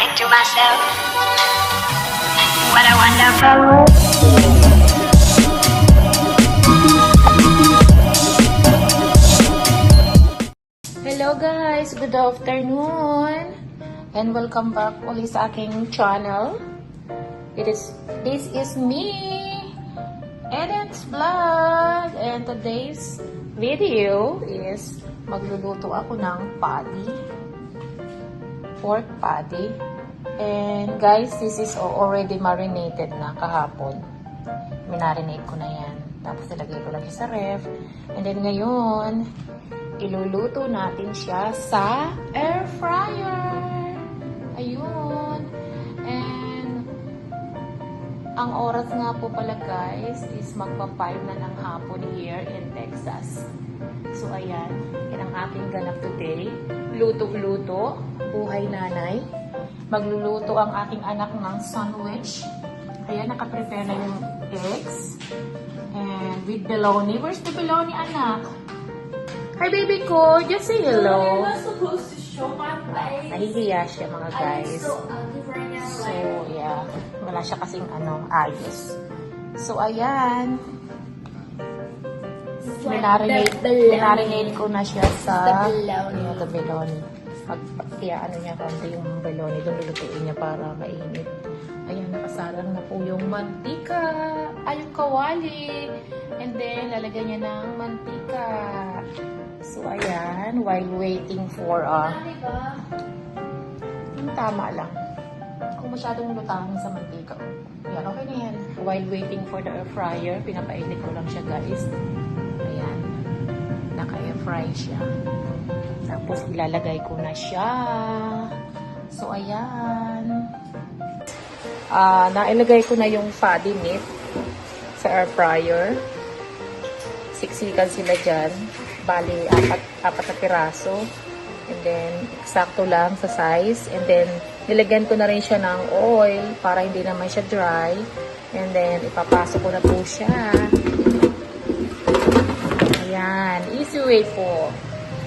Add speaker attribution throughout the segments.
Speaker 1: think to myself, what a wonderful world.
Speaker 2: Hello guys! Good afternoon! And welcome back ulit sa aking channel. It is, this is me, Eden's Vlog. And today's video is magluluto ako ng patty. Pork patty. And guys, this is already marinated na kahapon. Minarinate ko na yan. Tapos nilagay ko lang sa ref. And then ngayon, iluluto natin siya sa air fryer. Ayun. And ang oras nga po pala guys is magpa 5 na ng hapon here in Texas. So ayan, yan ang aking ganap today. Luto-luto, buhay nanay. Magluluto ang aking anak ng sandwich. Ayan, nakaprepare na yung eggs. And with bologna. Where's the bologna, anak? Hi, baby ko. Just say hello.
Speaker 3: You're not supposed to show my face.
Speaker 2: Nahihiya siya, mga
Speaker 3: I'm
Speaker 2: guys.
Speaker 3: so ugly right now.
Speaker 2: So,
Speaker 3: like,
Speaker 2: yeah. Wala siya kasing ano, ayos. So, ayan. Minarinate, minarinate ko na siya sa...
Speaker 3: The bologna.
Speaker 2: Yeah, the bologna. Pag, kaya ano niya, konti yung bologna. Doon lulutuin niya para mainit. Ayan, nakasalang na po yung mantika. Ay, kawali. And then, lalagyan niya ng mantika. So, ayan. While waiting for, uh,
Speaker 3: Dami ba?
Speaker 2: yung tama lang. Kung masyadong lutangin sa mantika. Ayan, okay na yan. While waiting for the air fryer, pinapainit ko lang siya, guys. Ayan. Naka-air fry siya. Tapos, ilalagay ko na siya. So, ayan. Ah, nailagay ko na yung fatty meat sa air fryer. Siksikan sila dyan. Bali, apat, apat na piraso. And then, eksakto lang sa size. And then, nilagyan ko na rin siya ng oil para hindi naman siya dry. And then, ipapasok ko na po siya. Ayan. Easy way po.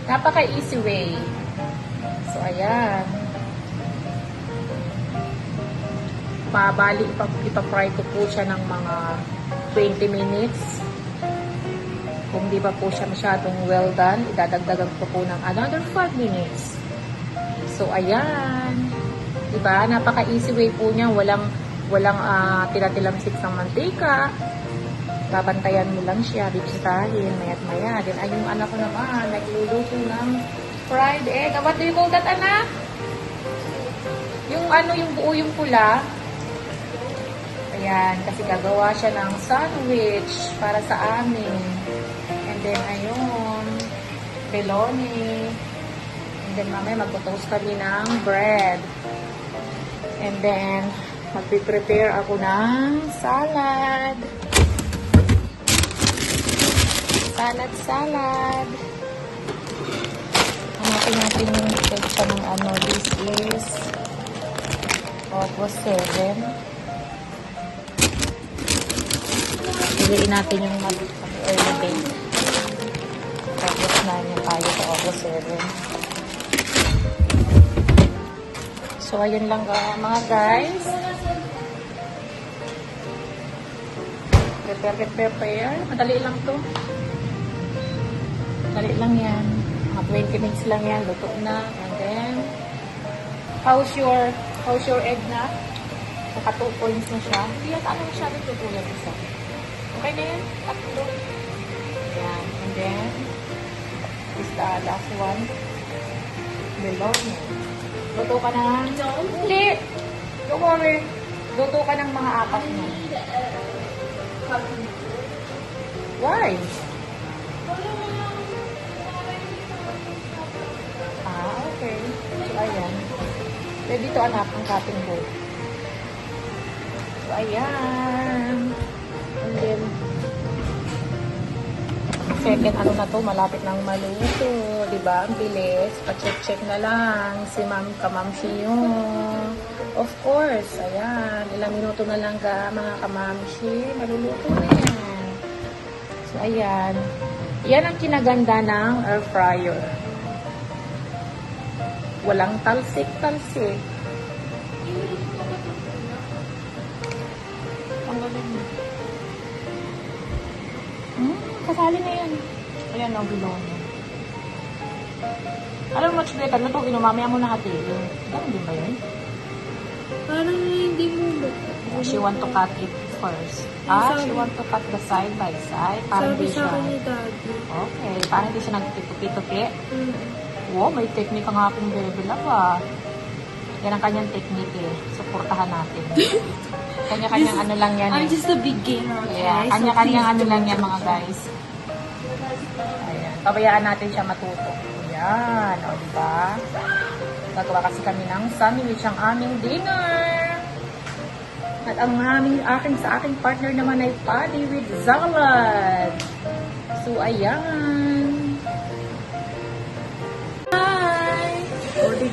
Speaker 2: Napaka-easy way. So, ayan. Pabali, ipa- ipapry ko po siya ng mga 20 minutes. Kung di pa po siya masyadong well done, idadagdagan ko po ng another 5 minutes. So, ayan. Diba? Napaka-easy way po niya. Walang, walang uh, tinatilamsik ng mantika. Babantayan mo lang siya, bibisitahin, mayat maya. Then, ay yung anak ko naman, nagluluto ng fried egg. What do you call that, anak? Yung ano, yung buo yung pula. Ayan, kasi gagawa siya ng sandwich para sa amin. And then, ayun, bologna. And then, mamaya magpo-toast kami ng bread. And then, magpiprepare ako ng salad. Salad, salad. Hanapin natin yung picture ng ano. This is August 7. Piliin natin yung early bake. Tapos na niya tayo sa August 7. So, ayun lang ah, mga guys. Prepare, prepare, prepare. Madali lang to. Madali lang yan. Mga 20 minutes lang yan. Luto na. And then, how's your, how's your egg na? Naka 2 points na siya. Hindi yata ano masyado luto yan isa. Okay na yan? Tatlo. Yan. And then, is the last one. Bologna. Luto ka na. Hindi. Don't worry. Luto ka ng mga apat na. Why? Ah, okay. So, ayan. Pwede dito anak ang cutting board. So, ayan. And then, second ano na to, malapit nang maluto. Diba? Ang bilis. Pa-check-check na lang. Si ma'am, kamam siyo. Of course. Ayan. Ilang minuto na lang ka, mga kamamshi. Maluluto na yan. So, ayan. Yan ang kinaganda ng air fryer. Walang talsik-talsik. Mo. Hmm, kasali na yan. Ayan, oh, below niya. Alam mo, chocolate, ano to? Mamaya mo na hatiin. Ganun din ba yun?
Speaker 3: Parang hindi mo
Speaker 2: She want to cut it first. Ah, she want to cut the side by side. Para
Speaker 3: Sabi
Speaker 2: hindi
Speaker 3: sa
Speaker 2: siya...
Speaker 3: akin ni Daddy.
Speaker 2: Okay, para hindi siya nagtupi-tupi.
Speaker 3: Mm.
Speaker 2: Wow, may technique ang aking baby love ah. Yan ang kanyang technique eh. Suportahan natin. Kanya-kanyang ano lang yan
Speaker 3: I'm
Speaker 2: eh.
Speaker 3: just a beginner, okay?
Speaker 2: Yeah,
Speaker 3: So
Speaker 2: kanya-kanyang
Speaker 3: please
Speaker 2: ano lang yan mga guys. Ayan. Pabayaan natin siya matuto. Ayan, o diba? Gagawa kasi kami ng sandwich ang aming dinner. At ang aming aking sa aking partner naman ay patty with salad. So, ayan.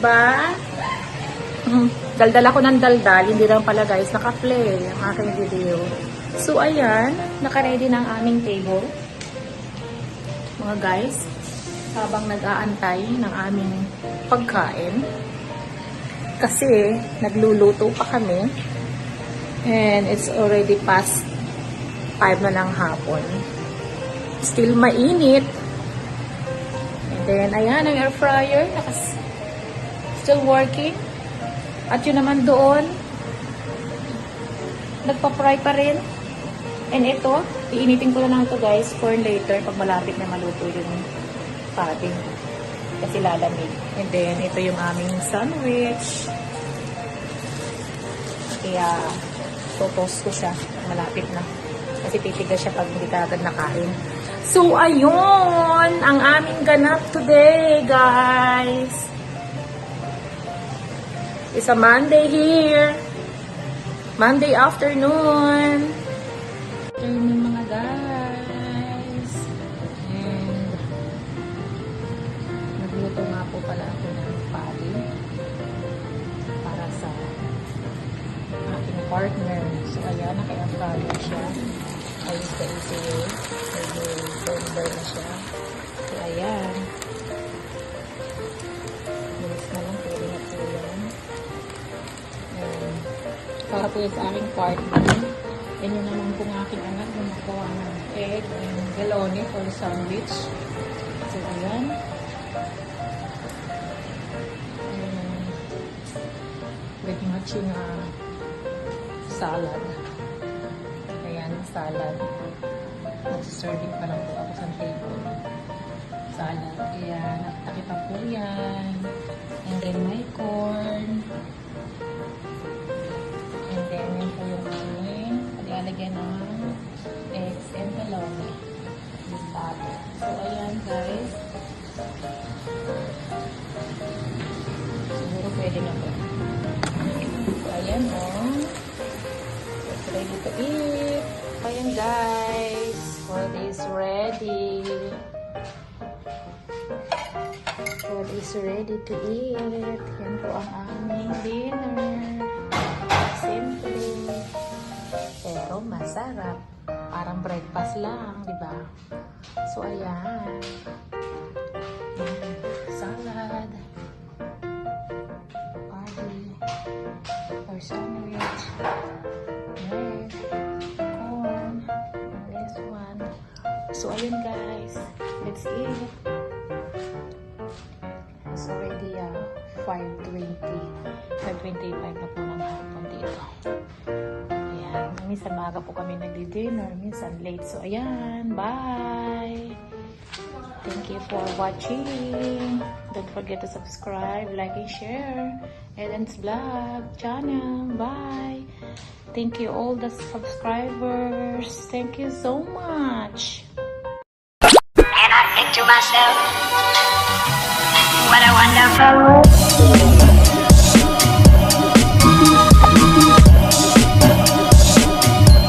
Speaker 2: Diba? Hmm, daldal ako ng daldal. Hindi lang pala guys, naka-play ang aking video. So, ayan. Naka-ready na ang aming table. Mga guys, habang nag-aantay ng aming pagkain. Kasi, nagluluto pa kami. And it's already past 5 na ng hapon. Still mainit. And then, ayan, ang air fryer. Nakas still working. At yun naman doon, nagpa-fry pa rin. And ito, iinitin ko na lang ito guys for later pag malapit na maluto yung patty. Kasi lalamig. And then, ito yung aming sandwich. Kaya, totoast ko siya. Malapit na. Kasi titigas siya pag hindi ka nakain. So, ayun! Ang aming ganap today, guys! It's a Monday here. Monday afternoon. Afternoon, mga guys. And, nagluto nga po pala ako ng pali para sa aking partner. So, ayan, naka-fryer siya. Ayos ka way. Medyo burn-burn na siya. So, ayan. Para po sa aking partner. Yan yun naman po ng aking anak gumagawa ng egg and galone for sandwich. So, ayan. Ayan. With matching uh, salad. Ayan, salad. Mag-serving pa lang po ako sa table. Salad. Ayan, nakita po yan. And then may corn. Yun po yung aming paglalagyan ng eggs and bologna. Butter. So, ayan guys. Siguro pwede na po. So, ayan o. Oh. It's ready to eat. Ayan guys. Food is ready. Food is ready to eat. Yan po ang aming dinner. Simple. Pero masarap. Parang breakfast lang, di ba? So, ayan. Ayan. Salad. Party. Or sandwich. Bread. Corn. And this one. So, ayun guys. Let's eat. 5.25 na po ng hapon dito. Ayan. Minsan maaga po kami nagdi-dinner. Minsan late. So, ayan. Bye! Thank you for watching. Don't forget to subscribe, like, and share. Eden's Vlog channel. Bye! Thank you all the subscribers. Thank you so much.
Speaker 1: And I think to myself, what a wonderful world.